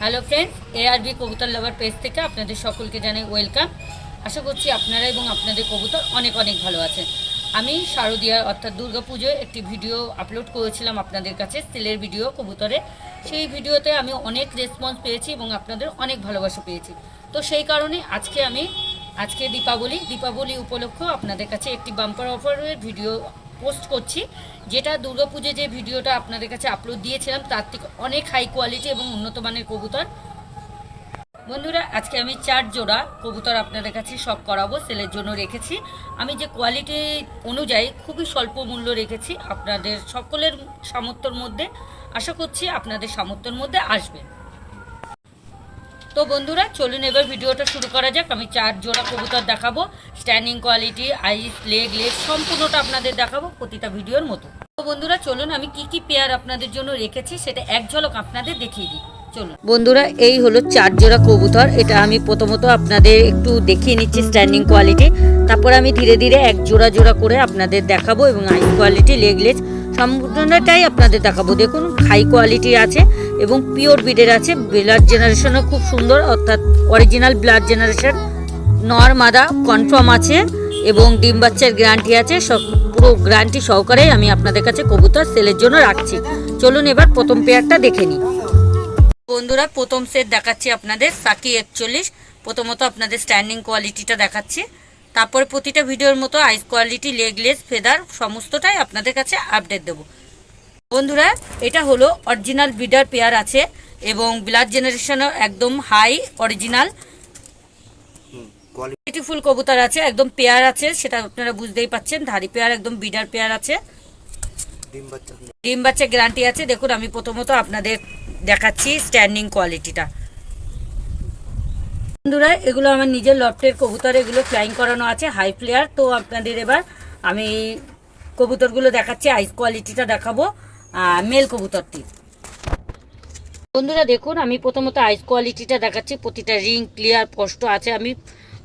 Hello friends ARB কবুতর lover page থেকে আপনাদের সকলকে জানাই ওয়েলকাম আশা করছি আপনারা এবং আপনাদের কবুতর অনেক অনেক ভালো আছেন। আমি শারদীয়া অর্থাৎ দুর্গাপুজোয় একটি ভিডিও আপলোড করেছিলাম আপনাদের কাছে সেলের ভিডিও কবুতরে। সেই ভিডিওতে আমি অনেক রেসপন্স পেয়েছি এবং আপনাদের অনেক ভালোবাসা পেয়েছি। তো সেই কারণে আজকে আমি, আজকে দীপাবলি দীপাবলি উপলক্ষে আপনাদের কাছে একটি বাম্পার অফারের ভিডিও পোস্ট করছি, যেটা দুর্গাপুজো যে ভিডিওটা আপনাদের কাছে আপলোড দিয়েছিলাম, তার থেকে অনেক হাই কোয়ালিটি এবং উন্নত মানের কবুতর বন্ধুরা, আজকে আমি চার জোড়া কবুতর আপনাদের কাছে সব করাবো সেলের জন্য রেখেছি। আমি যে কোয়ালিটি অনুযায়ী খুবই স্বল্প মূল্য রেখেছি, আপনাদের সকলের সামর্থ্যর মধ্যে, আশা করছি আপনাদের সামর্থ্যের মধ্যে আসবে। তো বন্ধুরা, চলুন এবার ভিডিওটা শুরু করা যাক। আমি চার জোড়া কবুতর দেখাবো standing quality eyes leg leg সম্পূর্ণটা আপনাদের দেখাবো প্রতিটা ভিডিওর মতো। তো বন্ধুরা, চলুন আমি কি কি পেয়ার আপনাদের জন্য রেখেছি, সেটা এক ঝলক আপনাদের দেখিয়ে দিই। বন্ধুরা, এই হলো চার জোড়া কবুতর। এটা আমি প্রথমত আপনাদের একটু দেখিয়ে নিচ্ছি স্ট্যান্ডিং কোয়ালিটি তারপর আমি ধীরে ধীরে এক জোড়া জোড়া করে আপনাদের দেখাবো এবং আইস কোয়ালিটি লেগ লেজ সম্পূর্ণটাই আপনাদের দেখাবো। দেখুন হাই কোয়ালিটি আছে এবং পিওর বিডের আছে। ব্লাড জেনারেশনও খুব সুন্দর, অর্থাৎ অরিজিনাল ব্লাড জেনারেশন নর মাদা কনফার্ম আছে এবং ডিম বাচ্চার গ্যারান্টি আছে। সব পুরো গ্যারান্টি সহকারে আমি আপনাদের কাছে কবুতর সেলের জন্য রাখছি। চলুন এবার প্রথম পেয়ারটা দেখে নিই। বন্ধুরা প্রথম সেট দেখাচ্ছি আপনাদের সাকি একচল্লিশ। প্রথমত আপনাদের স্ট্যান্ডিং কোয়ালিটিটা দেখাচ্ছি। তারপরে প্রতিটা ভিডিওর মতো eyes quality leg less feather সমস্তটাই আপনাদের কাছে আপডেট দেবো। বন্ধুরা এটা হলো অরিজিনাল বিডার পেয়ার আছে এবং ব্লাড জেনারেশনও একদম হাই অরিজিনাল কোয়ালিটি বিউটিফুল কবুতর আছে একদম পেয়ার আছে সেটা আপনারা বুঝতেই পাচ্ছেন। ধারি পেয়ার একদম বিডার পেয়ার আছে। ডিম বাচ্চা। ডিম বাচ্চা গ্যারান্টি আছে। দেখুন আমি প্রথমত আপনাদের দেখাচ্ছি স্ট্যান্ডিং কোয়ালিটিটা বন্ধুরা, এগুলো আমার নিজের লফটের কবুতর, এগুলো ফ্লাইং করানো আছে হাই ফ্লেয়ার তো আপনাদের এবার আমি কবুতরগুলো দেখাচ্ছি আইস কোয়ালিটিটা দেখাবো মেল কবুতরটি বন্ধুরা, দেখুন, আমি প্রথমত আইস কোয়ালিটিটা দেখাচ্ছি, প্রতিটা রিং ক্লিয়ার স্পষ্ট আছে। আমি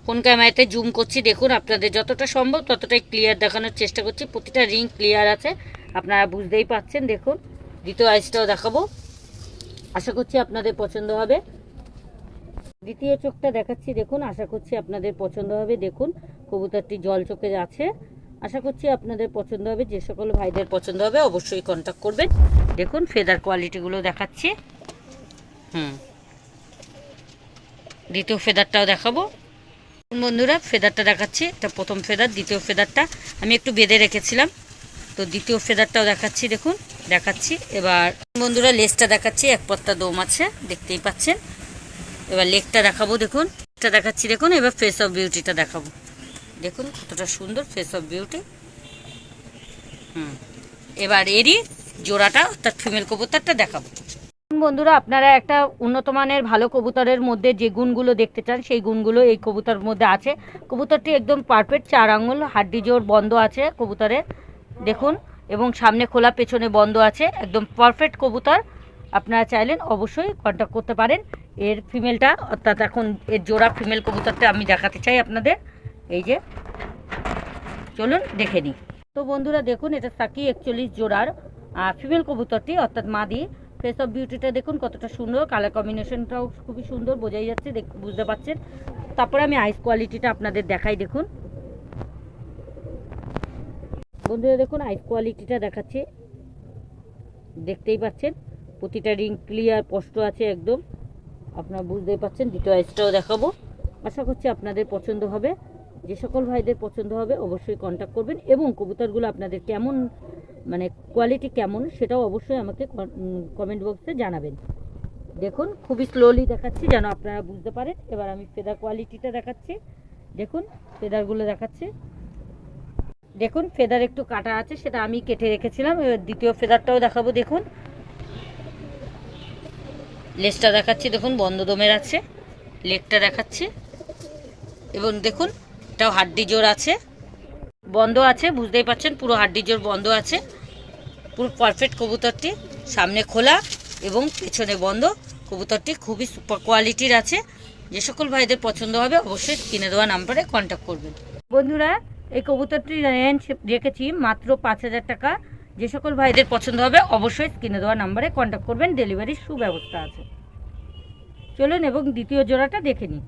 ফোন ক্যামেরাতে জুম করছি, দেখুন, আপনাদের যতটা সম্ভব ততটাই ক্লিয়ার দেখানোর চেষ্টা করছি। প্রতিটা রিং ক্লিয়ার আছে, আপনারা বুঝতেই পাচ্ছেন দেখুন, দ্বিতীয় আইসটাও দেখাবো। আশা করছি আপনাদের পছন্দ হবে। দ্বিতীয় চোখটা দেখাচ্ছি, দেখুন। আশা করছি আপনাদের পছন্দ হবে। দেখুন, কবুতরটি জল চোখে আছে। আশা করছি আপনাদের পছন্দ হবে। যে সকল ভাইদের পছন্দ হবে, অবশ্যই কন্ট্যাক্ট করবেন। দেখুন ফেদার কোয়ালিটিগুলো দেখাচ্ছি। হুম। দ্বিতীয় ফেদারটাও দেখাবো। বন্ধুরা ফেদারটা দেখাচ্ছি। এটা প্রথম ফেদার দ্বিতীয় ফেদারটা আমি একটু বেঁধে রেখেছিলাম। তো দ্বিতীয় ফেদারটাও দেখাচ্ছি, দেখুন। দেখাচ্ছি। এবার বন্ধুরা লেজটা দেখাচ্ছি, এক পত্তা দম আছে, দেখতেই পাচ্ছেন। এবার লেগটা দেখাবো, দেখুন। এটা দেখাচ্ছি, দেখুন, এবার ফেস অফ বিউটিটা দেখাবো। দেখুন কতটা সুন্দর ফেস অফ বিউটি হুম। এবার এরই জোড়াটা, অর্থাৎ ফিমেল কবুতরটা দেখাবো। বন্ধুরা, আপনারা একটা উন্নত মানের ভালো কবুতরের মধ্যে যে গুণগুলো দেখতে চান, সেই গুণগুলো এই কবুতর মধ্যে আছে। কবুতরটি একদম পারফেক্ট চার আঙুল, হাড্ডি জোর বন্ধ আছে কবুতরের। দেখুন এবং সামনে খোলা, পেছনে বন্ধ আছে। একদম পারফেক্ট কবুতর। আপনারা চাইলেন অবশ্যই কন্ট্যাক্ট করতে পারেন। এর ফিমেলটা অর্থাৎ এখন এর জোড়া ফিমেল কবুতরটা আমি দেখাতে চাই আপনাদের। এই যে, চলুন দেখে নিই। তো বন্ধুরা, দেখুন, এটা সাকি একচল্লিশ জোড়ার ফিমেল কবুতরটি, অর্থাৎ মাদি। ফেস অফ বিউটিটা দেখুন কতটা সুন্দর। কালার কম্বিনেশনটাও খুবই সুন্দর, বোঝাই যাচ্ছে বুঝতে পারছেন। তারপরে আমি আইস কোয়ালিটিটা আপনাদের দেখাই, দেখুন। বন্ধুরা দেখুন আইস কোয়ালিটিটা দেখাচ্ছে। দেখতেই পাচ্ছেন, প্রতিটা রিং ক্লিয়ার স্পষ্ট আছে একদম। আপনারা বুঝতেই পাচ্ছেন দ্বিতীয় আইসটাও দেখাবো। আশা করছি আপনাদের পছন্দ হবে। যে সকল ভাইদের পছন্দ হবে, অবশ্যই কন্ট্যাক্ট করবেন এবং কবুতরগুলো আপনাদের কেমন মানে কোয়ালিটি কেমন, সেটাও অবশ্যই আমাকে কমেন্ট বক্সে জানাবেন। দেখুন, খুবই স্লোলি দেখাচ্ছি যেন আপনারা বুঝতে পারেন। এবার আমি ফেদার কোয়ালিটিটা দেখাচ্ছি। দেখুন ফেদারগুলো দেখাচ্ছি। দেখুন, ফেদার একটু কাটা আছে, সেটা আমি কেটে রেখেছিলাম। এবার দ্বিতীয় ফেদারটাও দেখাবো, দেখুন। লেজটা দেখাচ্ছি, দেখুন, বন্ধ দমের আছে, লেগটা দেখাচ্ছি। এবং দেখুন, এটাও হাড্ডি জোর আছে। বন্ধ আছে, বুঝতেই পাচ্ছেন, পুরো হাড্ডি জোর বন্ধ আছে। পুরো পারফেক্ট কবুতরটি সামনে খোলা এবং পেছনে বন্ধ। কবুতরটি খুবই সুপার কোয়ালিটির আছে। যে সকল ভাইদের পছন্দ হবে, অবশ্যই কিনে দেওয়া নাম্বারে কন্ট্যাক্ট করবেন। বন্ধুরা এই কবুতরটির রেঞ্জ রেখেছি মাত্র পাঁচ হাজার টাকা। যে সকল ভাইদের পছন্দ হবে, অবশ্যই কিনে দেওয়া নাম্বারে কন্ট্যাক্ট করবেন ডেলিভারির সুব্যবস্থা আছে। চলুন এবং দ্বিতীয় জোড়াটা দেখে নিই।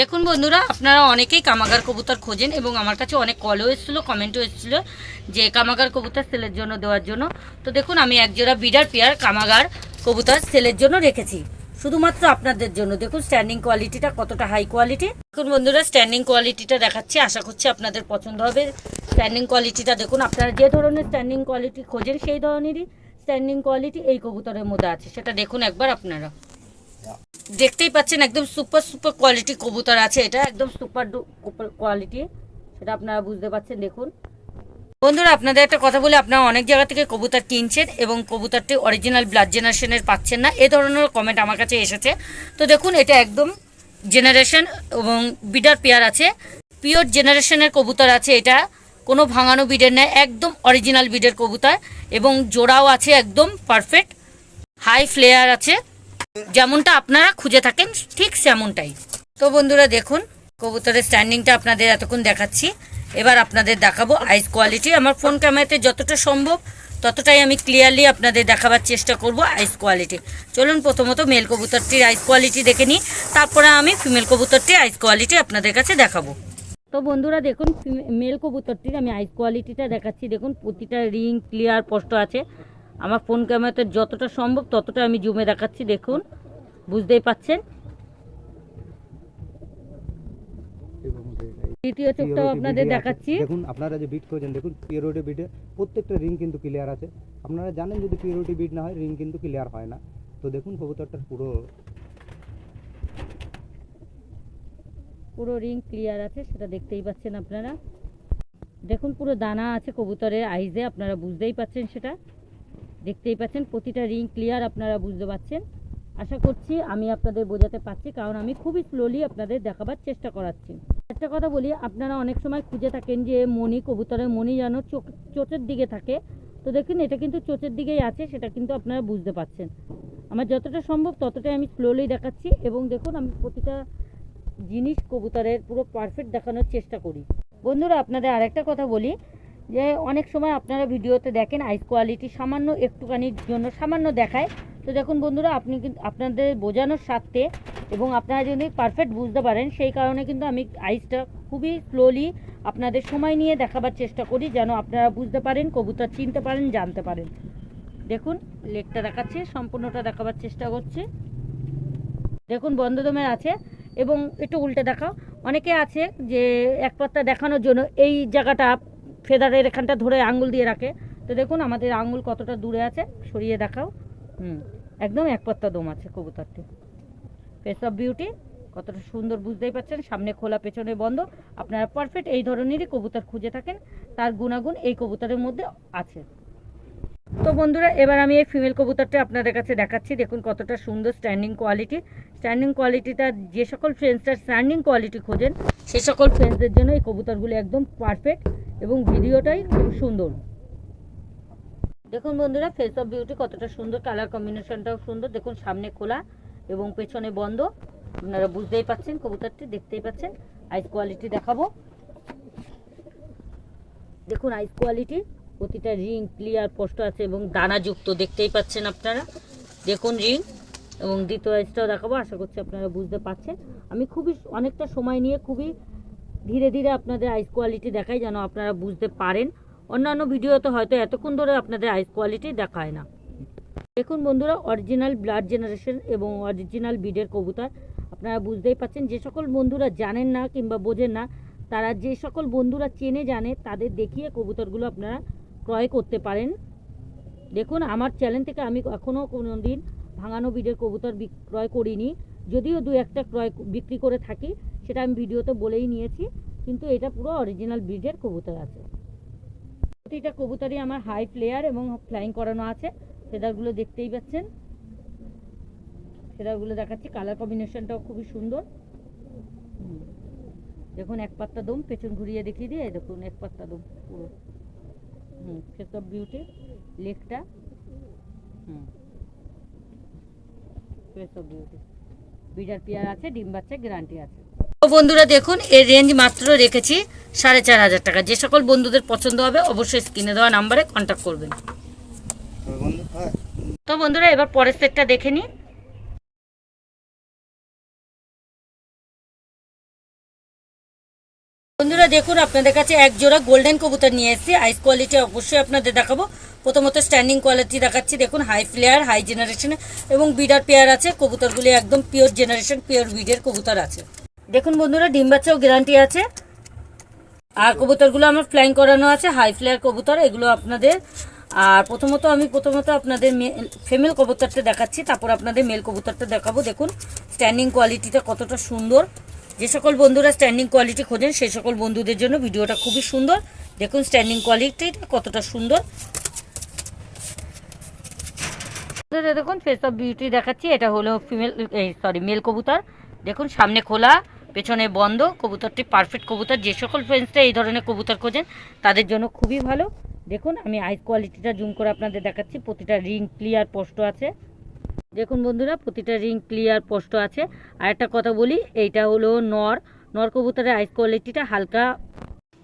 দেখুন বন্ধুরা, আপনারা অনেকেই কামাগার কবুতর খোঁজেন এবং আমার কাছে অনেক কলও এসেছিল কমেন্টও এসেছিল যে কামাগার কবুতর সেলের জন্য দেওয়ার জন্য। তো দেখুন, আমি এক জোড়া বিডার পেয়ার কামাগার কবুতর সেলের জন্য রেখেছি। শুধুমাত্র আপনাদের জন্য। দেখুন স্ট্যান্ডিং কোয়ালিটিটা কতটা হাই কোয়ালিটি দেখুন বন্ধুরা স্ট্যান্ডিং কোয়ালিটিটা দেখাচ্ছি, আশা করছি আপনাদের পছন্দ হবে। স্ট্যান্ডিং কোয়ালিটিটা দেখুন, আপনারা যে ধরনের স্ট্যান্ডিং কোয়ালিটি খোঁজেন, সেই ধরনেরই স্ট্যান্ডিং কোয়ালিটি এই কবুতরের মধ্যে আছে। সেটা দেখুন একবার আপনারা। দেখতেই পাচ্ছেন, একদম সুপার সুপার কোয়ালিটি কবুতর আছে এটা, একদম সুপার কোয়ালিটি সেটা আপনারা বুঝতে পাচ্ছেন দেখুন। বন্ধুরা, আপনাদের একটা কথা বলে, আপনারা অনেক জায়গা থেকে কবুতর কিনছেন এবং কবুতরটি অরিজিনাল ব্লাড জেনারেশনের পাচ্ছেন না। এ ধরনের কমেন্ট আমার কাছে এসেছে। তো দেখুন, এটা একদম জেনারেশন এবং বিডার পেয়ার আছে। পিওর জেনারেশনের কবুতর আছে এটা। কোনো ভাঙানো বিডের নেই একদম অরিজিনাল বিডের কবুতর এবং জোড়াও আছে একদম পারফেক্ট হাই ফ্লেয়ার আছে। যেমনটা আপনারা খুঁজে থাকেন, ঠিক সেমনটাই। তো বন্ধুরা, দেখুন, কবুতরের স্ট্যান্ডিংটা আপনাদের এতক্ষণ দেখাচ্ছি। এবার আপনাদের দেখাবো আইস কোয়ালিটি আমার ফোন ক্যামেরাতে যতটা সম্ভব, ততটাই আমি ক্লিয়ারলি আপনাদের দেখাবার চেষ্টা করব আইস কোয়ালিটি চলুন প্রথমত মেল কবুতরটির আইস কোয়ালিটি দেখে নিই। তারপরে আমি ফিমেল কবুতরটির আইস কোয়ালিটি আপনাদের কাছে দেখাবো। তো বন্ধুরা, দেখুন মেল কবুতরটির আমি আইস কোয়ালিটিটা দেখাচ্ছি। দেখুন, প্রতিটা রিং ক্লিয়ার স্পষ্ট আছে। আমার ফোন ক্যামেরাতে যতটা সম্ভব, ততটা আমি জুমে দেখাচ্ছি। দেখুন, বুঝতেই পাচ্ছেন? দ্বিতীয় চোখটাও আপনাদের দেখাচ্ছি। দেখুন আপনারা যে বিট করেছেন দেখুন পিওরিটি বিটে প্রত্যেকটা রিং কিন্তু ক্লিয়ার আছে। আপনারা জানেন যদি পিওরিটি বিট না হয় রিং কিন্তু ক্লিয়ার হয় না। তো দেখুন কবুতরটার পুরো পুরো রিং ক্লিয়ার আছে সেটা দেখতেই পাচ্ছেন আপনারা। দেখুন পুরো দানা আছে কবুতরের আইজে আপনারা বুঝতেই পাচ্ছেন সেটা। দেখতেই পাচ্ছেন প্রতিটা রিং ক্লিয়ার আপনারা বুঝতে পাচ্ছেন। আশা করছি আমি আপনাদের বোঝাতে পারছি কারণ আমি খুবই স্লোলি আপনাদের দেখাবার চেষ্টা করাচ্ছি। একটা কথা বলি, আপনারা অনেক সময় খুঁজে থাকেন যে মণি কবুতরের মণি যেন চোখ চোখের দিকে থাকে। তো দেখুন, এটা কিন্তু চোখের দিকেই আছে, সেটা কিন্তু আপনারা বুঝতে পারছেন। আমার যতটা সম্ভব ততটাই আমি স্লোলি দেখাচ্ছি এবং দেখুন, আমি প্রতিটা জিনিস কবুতরের পুরো পারফেক্ট দেখানোর চেষ্টা করি। বন্ধুরা, আপনাদের আরেকটা কথা বলি, যে অনেক সময় আপনারা ভিডিওতে দেখেন আইস কোয়ালিটি সামান্য একটুখানির জন্য সামান্য দেখায়। তো দেখুন বন্ধুরা, আপনি কিন্তু আপনাদের বোঝানোর স্বার্থে এবং আপনারা যদি পারফেক্ট বুঝতে পারেন, সেই কারণে কিন্তু আমি আইসটা খুবই স্লোলি আপনাদের সময় নিয়ে দেখাবার চেষ্টা করি, যেন আপনারা বুঝতে পারেন, কবুতর চিনতে পারেন, জানতে পারেন। দেখুন লেকটা দেখাচ্ছে, সম্পূর্ণটা দেখাবার চেষ্টা করছে। দেখুন, বন্ধদমের আছে এবং একটু উল্টে দেখাও। অনেকে আছে যে এক পাত্তা দেখানোর জন্য এই জায়গাটা ফেদারের এখানটা ধরে আঙ্গুল দিয়ে রাখে। তো দেখুন, আমাদের আঙ্গুল কতটা দূরে আছে, সরিয়ে দেখাও। হুম, একদম এক পাত্তা দম আছে কবুতরটি ফেস অফ বিউটি কতটা সুন্দর বুঝতেই পারছেন সামনে খোলা, পেছনে বন্ধ। আপনারা পারফেক্ট এই ধরনেরই কবুতর খুঁজে থাকেন, তার গুণাগুণ এই কবুতরের মধ্যে আছে। তো বন্ধুরা, এবার আমি এই ফিমেল কবুতরটা আপনাদের কাছে দেখাচ্ছি। দেখুন কতটা সুন্দর স্ট্যান্ডিং কোয়ালিটি স্ট্যান্ডিং কোয়ালিটিটা যে সকল ফ্রেন্ডসটা স্ট্যান্ডিং কোয়ালিটি খোঁজেন, সে সকল ফ্রেন্ডসদের জন্য এই কবুতরগুলো একদম পারফেক্ট এবং ভিডিওটাই খুব সুন্দর। দেখুন বন্ধুরা ফেস অফ বিউটি কতটা সুন্দর কালার কম্বিনেশনটাও সুন্দর। দেখুন, সামনে খোলা এবং পেছনে বন্ধ। আপনারা বুঝতেই পাচ্ছেন, কবুতরটি দেখতেই পাচ্ছেন। আইস কোয়ালিটি দেখাবো। দেখুন আইস কোয়ালিটি প্রতিটা রিং ক্লিয়ার স্পষ্ট আছে এবং দানাযুক্ত, দেখতেই পাচ্ছেন আপনারা। দেখুন রিং এবং দ্বিতীয় আইসটাও দেখাবো, আশা করছি আপনারা বুঝতে পারছেন। আমি খুবই, অনেকটা সময় নিয়ে খুবই ধীরে ধীরে আপনাদের আইস কোয়ালিটি দেখাই, যেন আপনারা বুঝতে পারেন। অন্যান্য ভিডিওতে হয়তো এতক্ষণ ধরে আপনাদের আইস কোয়ালিটি দেখায় না। দেখুন বন্ধুরা অরিজিনাল ব্লাড জেনারেশন এবং অরিজিনাল বিডের কবুতর। আপনারা বুঝতেই পাচ্ছেন, যে সকল বন্ধুরা জানেন না কিংবা বোঝেন না, তারা যে সকল বন্ধুরা চেনে জানে, তাদের দেখিয়ে কবুতরগুলো আপনারা ক্রয় করতে পারেন। দেখুন, আমার চ্যানেল থেকে আমি এখনও কোনো দিন ভাঙানো বিডের কবুতর বিক্রয় করিনি। যদিও দু একটা ক্রয় বিক্রি করে থাকি, সেটা আমি ভিডিওতে বলেই নিয়েছি, কিন্তু এটা পুরো অরিজিনাল ব্রিডের কবুতর আছে। প্রতিটা কবুতরই আমার হাই প্লেয়ার এবং ফ্লাইং করানো আছে। ফেদারগুলো দেখতেই পাচ্ছেন। ফেদারগুলো দেখাচ্ছি কালার কম্বিনেশনটাও খুবই সুন্দর। দেখুন, এক পাত্তা দম, পেছন ঘুরিয়ে দেখিয়ে দিয়ে, দেখুন, এক পাত্তা দম পুরো। হুম ফেস অফ বিউটি লেকটা হুম অফ বিউটি বিডার পেয়ার আছে, ডিম বাচ্চা গ্যারান্টি আছে। বন্ধুরা দেখুন, এর রেঞ্জ মাত্র রেখেছি সাড়ে চার হাজার টাকা। যে সকল বন্ধুদের পছন্দ হবে, অবশ্যই স্ক্রিনে দেওয়া নাম্বারে কন্ট্যাক্ট করবেন। তো বন্ধুরা, এবার পরের সেটটা দেখে নিই। বন্ধুরা দেখুন, আপনাদের কাছে এক জোড়া গোল্ডেন কবুতর নিয়ে এসেছি। আইস কোয়ালিটি অবশ্যই আপনাদের দেখাবো। প্রথমত স্ট্যান্ডিং কোয়ালিটি দেখাচ্ছি। দেখুন হাই ফ্লেয়ার হাই জেনারেশনে এবং বিডার পেয়ার আছে। কবুতরগুলি একদম পিওর জেনারেশন পিওর বিডের কবুতর আছে। দেখুন বন্ধুরা, ডিম বাচ্চাও গ্যারান্টি আছে। আর কবুতরগুলো আমার ফ্লাইং করানো আছে হাই ফ্লেয়ার কবুতর, এগুলো আপনাদের, আর প্রথমত আমি প্রথমত আপনাদের ফিমেল কবুতরটা দেখাচ্ছি, তারপর আপনাদের মেল কবুতরটা দেখাবো। দেখুন স্ট্যান্ডিং কোয়ালিটিটা কতটা সুন্দর। যে সকল বন্ধুরা স্ট্যান্ডিং কোয়ালিটি খোঁজেন সেই সকল বন্ধুদের জন্য ভিডিওটা খুবই সুন্দর। দেখুন স্ট্যান্ডিং কোয়ালিটিটা কতটা সুন্দর। দেখুন ফেস অফ বিউটি দেখাচ্ছি, এটা হলো ফিমেল সরি মেল কবুতর। দেখুন, সামনে খোলা। পেছনে বন্ধ, কবুতরটি পারফেক্ট কবুতর। যে সকল ফ্রেন্ডসরা এই ধরনের কবুতর খোঁজেন, তাদের জন্য খুবই ভালো। দেখুন, আমি আইস কোয়ালিটিটা জুম করে আপনাদের দেখাচ্ছি, প্রতিটা রিং ক্লিয়ার পোস্ট আছে। দেখুন বন্ধুরা, প্রতিটা রিং ক্লিয়ার পোস্ট আছে। আর একটা কথা বলি, এইটা হলো নর। নর কবুতরের আইস কোয়ালিটিটা হালকা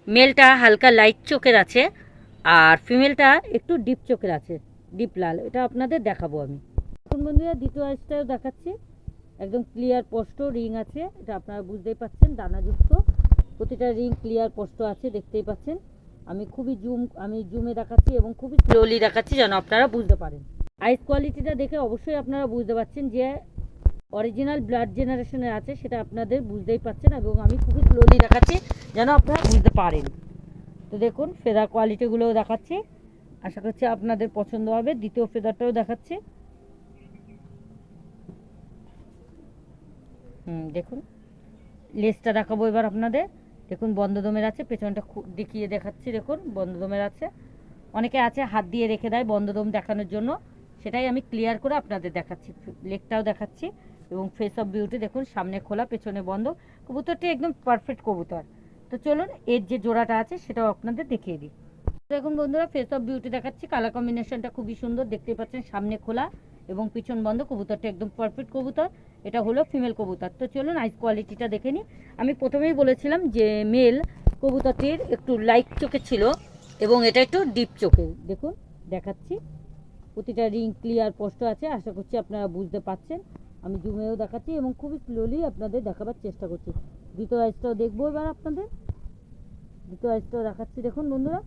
মেলটা হালকা লাইট চোখের আছে, আর ফিমেলটা একটু ডিপ চোখের আছে ডিপ লাল। এটা আপনাদের দেখাবো আমি। এখন বন্ধুরা, দ্বিতীয় আইসটাও দেখাচ্ছি। একদম ক্লিয়ার স্পষ্ট রিং আছে, এটা আপনারা বুঝতেই পাচ্ছেন, দানাযুক্ত। প্রতিটা রিং ক্লিয়ার স্পষ্ট আছে, দেখতেই পাচ্ছেন। আমি খুবই জুম আমি জুমে দেখাচ্ছি এবং খুবই স্লোলি দেখাচ্ছি যেন আপনারা বুঝতে পারেন। আইস কোয়ালিটিটা দেখে অবশ্যই আপনারা বুঝতে পারছেন যে অরিজিনাল ব্লাড জেনারেশনের আছে, সেটা আপনাদের বুঝতেই পাচ্ছেন এবং আমি খুবই স্লোলি দেখাচ্ছি যেন আপনারা বুঝতে পারেন। তো দেখুন ফেদার কোয়ালিটিগুলোও দেখাচ্ছি। আশা করছি আপনাদের পছন্দ হবে, দ্বিতীয় ফেদারটাও দেখাচ্ছি। দেখুন। লেসটা দেখাবো এবার আপনাদের। দেখুন বন্ধদমের আছে, পেছনটা দেখিয়ে দেখাচ্ছি, দেখুন বন্ধদমের আছে। অনেকে আছে, হাত দিয়ে রেখে দেয় বন্ধদম দেখানোর জন্য। সেটাই আমি ক্লিয়ার করে আপনাদের দেখাচ্ছি, লেকটাও দেখাচ্ছি। এবং ফেস অফ বিউটি দেখুন, সামনে খোলা, পেছনে বন্ধ। কবুতরটি একদম পারফেক্ট কবুতর। তো চলুন, এর যে জোড়াটা আছে, সেটাও আপনাদের দেখিয়ে দিই। দেখুন বন্ধুরা ফেস অফ বিউটি দেখাচ্ছি। কালার কম্বিনেশনটা খুবই সুন্দর, দেখতেই পাচ্ছেন, সামনে খোলা। এবং পিছন বন্ধ কবুতরটা একদম পারফেক্ট কবুতর। এটা হলো ফিমেল কবুতর। তো চলুন আইস কোয়ালিটিটা দেখে নিই। আমি প্রথমেই বলেছিলাম যে মেল কবুতরটির একটু লাইট চোখে ছিল এবং এটা একটু ডিপ চোখে। দেখুন, দেখাচ্ছি। প্রতিটা রিং ক্লিয়ার স্পষ্ট আছে। আশা করছি আপনারা বুঝতে পারছেন। আমি জুমেও দেখাচ্ছি এবং খুবই স্লোলি আপনাদের দেখাবার চেষ্টা করছি। দ্বিতীয় আইসটাও দেখব এবার আপনাদের। দ্বিতীয় আইসটাও দেখাচ্ছি। দেখুন বন্ধুরা,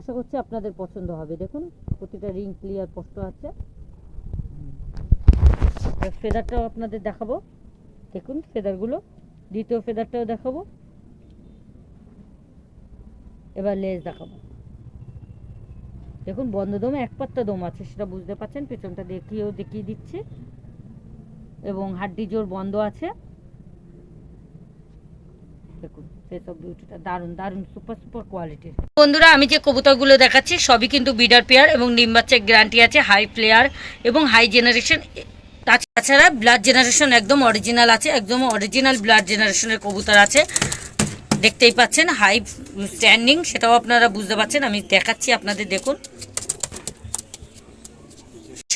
আশা করছি আপনাদের পছন্দ হবে। দেখুন, প্রতিটা রিং ক্লিয়ার স্পষ্ট আছে। ফেদারটাও আপনাদের দেখাবো। দেখুন, ফেদারগুলো। দ্বিতীয় ফেদারটাও দেখাবো। এবার লেজ দেখাবো। দেখুন, বন্ধ দমে, এক পাত্তা দম আছে, সেটা বুঝতে পারছেন পেছনটা দেখিয়েও দেখিয়ে দিচ্ছি। এবং হাড্ডি জোর বন্ধ আছে। দেখুন বিউটিটা দারুণ সুপার সুপার কোয়ালিটির। বন্ধুরা, আমি যে কবুতরগুলো দেখাচ্ছি, সবই কিন্তু বিডার পেয়ার এবং ডিম বাচ্চার গ্যারান্টি আছে, হাই ফ্লেয়ার এবং হাই জেনারেশন তাছাড়া ব্লাড জেনারেশন একদম অরিজিনাল আছে একদম অরিজিনাল ব্লাড জেনারেশনের কবুতর আছে। দেখতেই পাচ্ছেন হাই স্ট্যান্ডিং সেটাও আপনারা বুঝতে পারছেন আমি দেখাচ্ছি আপনাদের দেখুন।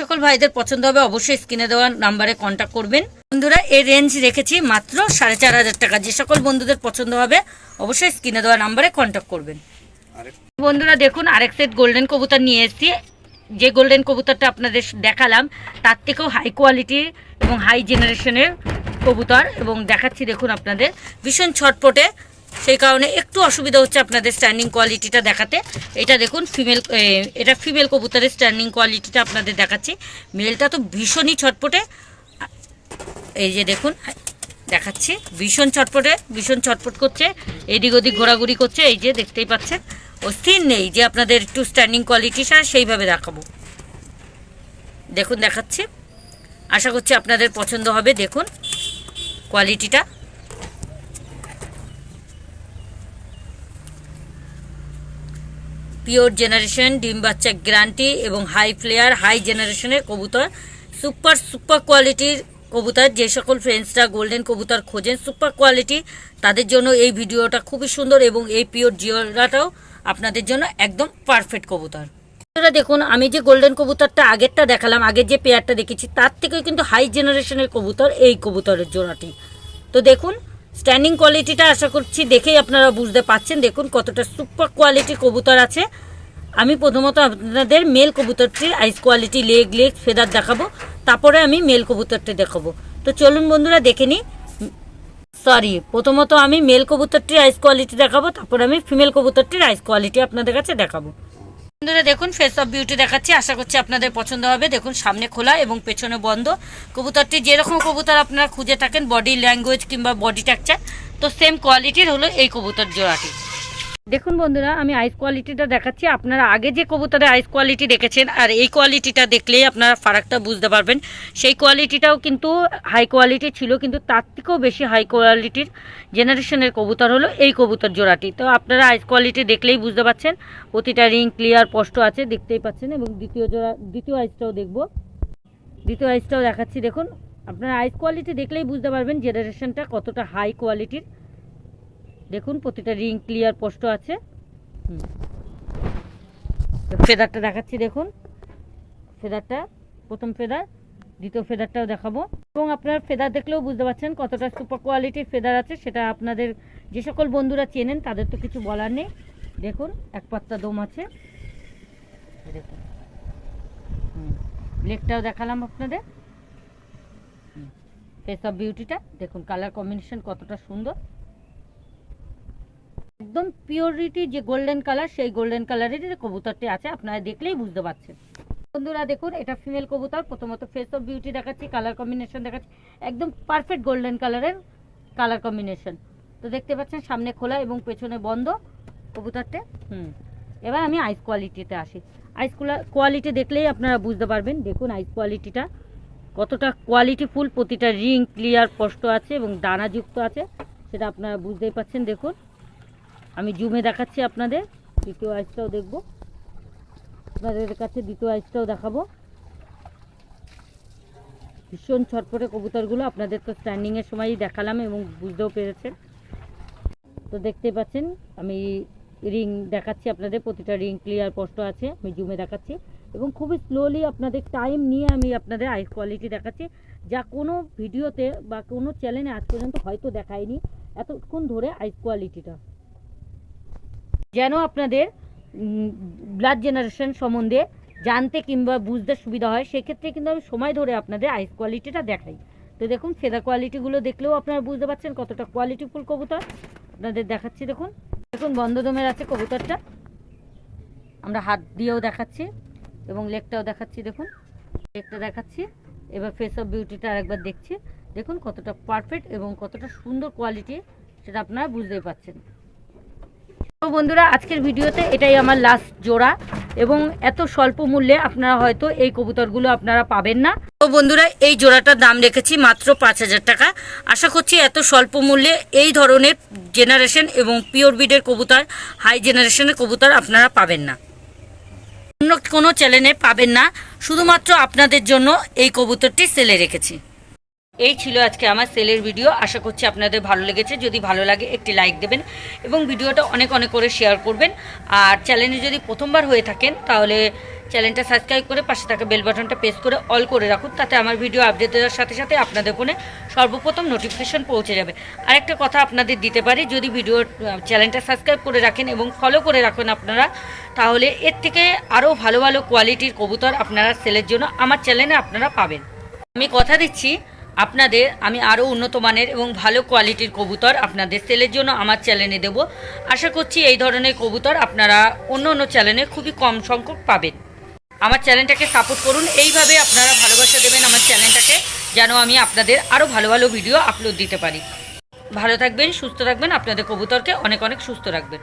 সকল ভাইদের পছন্দ হবে অবশ্যই স্ক্রিনে দেওয়া নাম্বারে কন্ট্যাক্ট করবেন। বন্ধুরা এর রেঞ্জ রেখেছি মাত্র সাড়ে চার হাজার টাকা। যে সকল বন্ধুদের পছন্দ হবে অবশ্যই স্ক্রিনে দেওয়া নাম্বারে কন্ট্যাক্ট করবেন। বন্ধুরা দেখুন আরেক সেট গোল্ডেন কবুতর নিয়ে এসেছি। যে গোল্ডেন কবুতরটা আপনাদের দেখালাম, তার থেকেও হাই কোয়ালিটির এবং হাই জেনারেশনের কবুতর। এবং দেখাচ্ছি দেখুন আপনাদের, ভীষণ ছটপটে। সেই কারণে একটু অসুবিধা হচ্ছে আপনাদের স্ট্যান্ডিং কোয়ালিটিটা দেখাতে। এটা দেখুন ফিমেল এটা ফিমেল কবুতরের স্ট্যান্ডিং কোয়ালিটিটা আপনাদের দেখাচ্ছি। মেলটা তো ভীষণই ছটপটে। এই যে দেখুন, দেখাচ্ছি, ভীষণ ছটপটে, ভীষণ ছটপট করছে। এদিক ওদিক ঘোরাঘুরি করছে, এই যে দেখতেই পাচ্ছেন। ও স্থির নেই যে আপনাদের একটু স্ট্যান্ডিং কোয়ালিটিটা সেইভাবে দেখাবো। দেখুন, দেখাচ্ছি। আশা করছি আপনাদের পছন্দ হবে। দেখুন কোয়ালিটিটা পিওর জেনারেশন ডিম বাচ্চা গ্যারান্টি এবং হাই ফ্লেয়ার হাই জেনারেশনের কবুতর। সুপার সুপার কোয়ালিটির কবুতর। যে সকল ফ্রেন্ডসরা গোল্ডেন কবুতর খোঁজেন সুপার কোয়ালিটি তাদের জন্য এই ভিডিওটা খুবই সুন্দর এবং এই পিওর জিওরাটাও আপনাদের জন্য একদম পারফেক্ট কবুতর। বন্ধুরা দেখুন, আমি যে গোল্ডেন কবুতরটা আগেরটা দেখালাম, আগের যে পেয়ারটা দেখেছি, তার থেকেও কিন্তু হাই জেনারেশনের কবুতর এই কবুতরের জোড়াটি। তো দেখুন স্ট্যান্ডিং কোয়ালিটিটা আশা করছি দেখেই আপনারা বুঝতে পাচ্ছেন। দেখুন, কতটা সুপার কোয়ালিটির কবুতর আছে। আমি প্রথমত আপনাদের male কবুতরটির eyes quality leg leg feather দেখাবো। তারপরে আমি মেল কবুতরটি দেখাবো। তো চলুন বন্ধুরা, দেখে নিই। সরি প্রথমত আমি মেল কবুতরটির আইস কোয়ালিটি দেখাবো, তারপর আমি ফিমেল কবুতরটির আইস কোয়ালিটি আপনাদের কাছে দেখাবো। বন্ধুরা, দেখুন ফেস অফ বিউটি দেখাচ্ছি, আশা করছি আপনাদের পছন্দ হবে। দেখুন, সামনে খোলা এবং পেছনে বন্ধ। কবুতরটি যেরকম কবুতর আপনারা খুঁজে থাকেন বডি ল্যাঙ্গুয়েজ কিংবা বডি টেক্সচার তো সেম কোয়ালিটির হলো এই কবুতর জোড়াটি। দেখুন বন্ধুরা, আমি আইস কোয়ালিটিটা দেখাচ্ছি। আপনারা আগে যে কবুতরের আইস কোয়ালিটি দেখেছেন, আর এই কোয়ালিটিটা দেখলেই আপনারা ফারাকটা বুঝতে পারবেন। সেই কোয়ালিটিটাও কিন্তু হাই কোয়ালিটি ছিল, কিন্তু তার থেকেও বেশি হাই কোয়ালিটির জেনারেশনের কবুতর হলো এই কবুতর জোড়াটি। তো আপনারা আইস কোয়ালিটি দেখলেই বুঝতে পারছেন, প্রতিটা রিং ক্লিয়ার স্পষ্ট আছে, দেখতেই পাচ্ছেন। এবং দ্বিতীয় জোড়া, দ্বিতীয় আইসটাও দেখব। দ্বিতীয় আইসটাও দেখাচ্ছি, দেখুন। আপনারা আইস কোয়ালিটি দেখলেই বুঝতে পারবেন জেনারেশনটা কতটা হাই কোয়ালিটির দেখুন, প্রতিটা রিং ক্লিয়ার স্পষ্ট আছে। ফেদারটা দেখাচ্ছি, দেখুন। ফেদারটা, প্রথম ফেদার, দ্বিতীয় ফেদারটাও দেখাবো। এবং আপনার ফেদার দেখলেও বুঝতে পারছেন কতটা সুপার কোয়ালিটির ফেদার আছে, সেটা আপনাদের যে সকল বন্ধুরা চেনেন, তাদের তো কিছু বলার নেই। দেখুন, এক পাত্তা দম আছে। হুম। দেখালাম আপনাদের। ফেস অফ বিউটিটা দেখুন কালার কম্বিনেশন কতটা সুন্দর। একদম পিওরিটি যে গোল্ডেন কালার সেই গোল্ডেন কালারের যে কবুতরটি আছে, আপনারা দেখলেই বুঝতে পারছেন। বন্ধুরা, দেখুন, এটা ফিমেল কবুতর। প্রথমত ফেস অফ বিউটি দেখাচ্ছি কালার কম্বিনেশন দেখাচ্ছি। একদম পারফেক্ট গোল্ডেন কালারের কালার কম্বিনেশন তো দেখতে পাচ্ছেন, সামনে খোলা এবং পেছনে বন্ধ কবুতরটা। হুম। এবার আমি আইস কোয়ালিটিতে আসি। আইস কোয়ালিটি দেখলেই আপনারা বুঝতে পারবেন। দেখুন আইস কোয়ালিটিটা কতটা কোয়ালিটি ফুল প্রতিটা রিং ক্লিয়ার স্পষ্ট আছে এবং দানাযুক্ত আছে, সেটা আপনারা বুঝতেই পাচ্ছেন দেখুন আমি জুমে দেখাচ্ছি আপনাদের, দ্বিতীয় আইসটাও দেখব। আপনাদের কাছে দ্বিতীয় আইসটাও দেখাবো। ভীষণ ছটপটে কবুতরগুলো আপনাদের তো স্ট্যান্ডিংয়ের সময়ই দেখালাম এবং বুঝতেও পেরেছেন। তো দেখতেই পাচ্ছেন, আমি রিং দেখাচ্ছি আপনাদের, প্রতিটা রিং ক্লিয়ার স্পষ্ট আছে, আমি জুমে দেখাচ্ছি। এবং খুবই স্লোলি আপনাদের টাইম নিয়ে আমি আপনাদের আইস কোয়ালিটি দেখাচ্ছি। যা কোনো ভিডিওতে বা কোনো চ্যানেলে আজ পর্যন্ত হয়তো দেখায়নি, এতক্ষণ ধরে আইস কোয়ালিটিটা যেন আপনাদের ব্লাড জেনারেশন সম্বন্ধে জানতে কিংবা বুঝতে সুবিধা হয়, সেক্ষেত্রে কিন্তু আমি সময় ধরে আপনাদের আইস কোয়ালিটিটা দেখাই। তো দেখুন ফেদার কোয়ালিটিগুলো দেখলেও আপনারা বুঝতে পারছেন কতটা কোয়ালিটিফুল কবুতর। আপনাদের দেখাচ্ছি, দেখুন। দেখুন, বন্ধদমের আছে কবুতরটা। আমরা হাত দিয়েও দেখাচ্ছি এবং লেগটাও দেখাচ্ছি, দেখুন। লেগটা দেখাচ্ছি। এবার ফেস অফ বিউটিটা আরেকবার দেখছি। দেখুন কতটা পারফেক্ট এবং কতটা সুন্দর কোয়ালিটি সেটা আপনারা বুঝতেই পারছেন। বন্ধুরা, আজকের ভিডিওতে এটাই আমার লাস্ট জোড়া এবং এত স্বল্প মূল্যে আপনারা হয়তো এই কবুতরগুলো আপনারা পাবেন না। তো বন্ধুরা, এই জোড়াটার দাম রেখেছি মাত্র পাঁচ হাজার টাকা। আশা করছি এত স্বল্প মূল্যে এই ধরনের জেনারেশন এবং পিওর বিডের কবুতর হাই জেনারেশনের কবুতর আপনারা পাবেন না। অন্য কোনো চ্যানেলে পাবেন না। শুধুমাত্র আপনাদের জন্য এই কবুতরটি সেলে রেখেছি। এই ছিল আজকে আমার সেলের ভিডিও। আশা করছি আপনাদের ভালো লেগেছে। যদি ভালো লাগে, একটি লাইক দেবেন এবং ভিডিওটা অনেক অনেক করে শেয়ার করবেন। আর চ্যানেলে যদি প্রথমবার হয়ে থাকেন, তাহলে চ্যানেলটা সাবস্ক্রাইব করে পাশে থাকা বেল বাটনটা প্রেস করে অল করে রাখুন, তাতে আমার ভিডিও আপডেট দেওয়ার সাথে সাথে আপনাদের ফোনে সর্বপ্রথম নোটিফিকেশন পৌঁছে যাবে। আরেকটা কথা আপনাদের দিতে পারি, যদি ভিডিও চ্যানেলটা সাবস্ক্রাইব করে রাখেন এবং ফলো করে রাখেন আপনারা, তাহলে এর থেকে আরও ভালো ভালো কোয়ালিটির কবুতর আপনারা সেলের জন্য আমার চ্যানেলে আপনারা পাবেন। আমি কথা দিচ্ছি আপনাদের, আমি আরও উন্নত মানের এবং ভালো কোয়ালিটির কবুতর আপনাদের সেলের জন্য আমার চ্যানেলে দেব। আশা করছি এই ধরনের কবুতর আপনারা অন্য অন্য চ্যানেলে খুবই কম সংখ্যক পাবেন। আমার চ্যানেলটাকে সাপোর্ট করুন। এইভাবে আপনারা ভালোবাসা দেবেন আমার চ্যানেলটাকে যেন আমি আপনাদের আরও ভালো ভালো ভিডিও আপলোড দিতে পারি। ভালো থাকবেন, সুস্থ থাকবেন। আপনাদের কবুতরকে অনেক অনেক সুস্থ রাখবেন।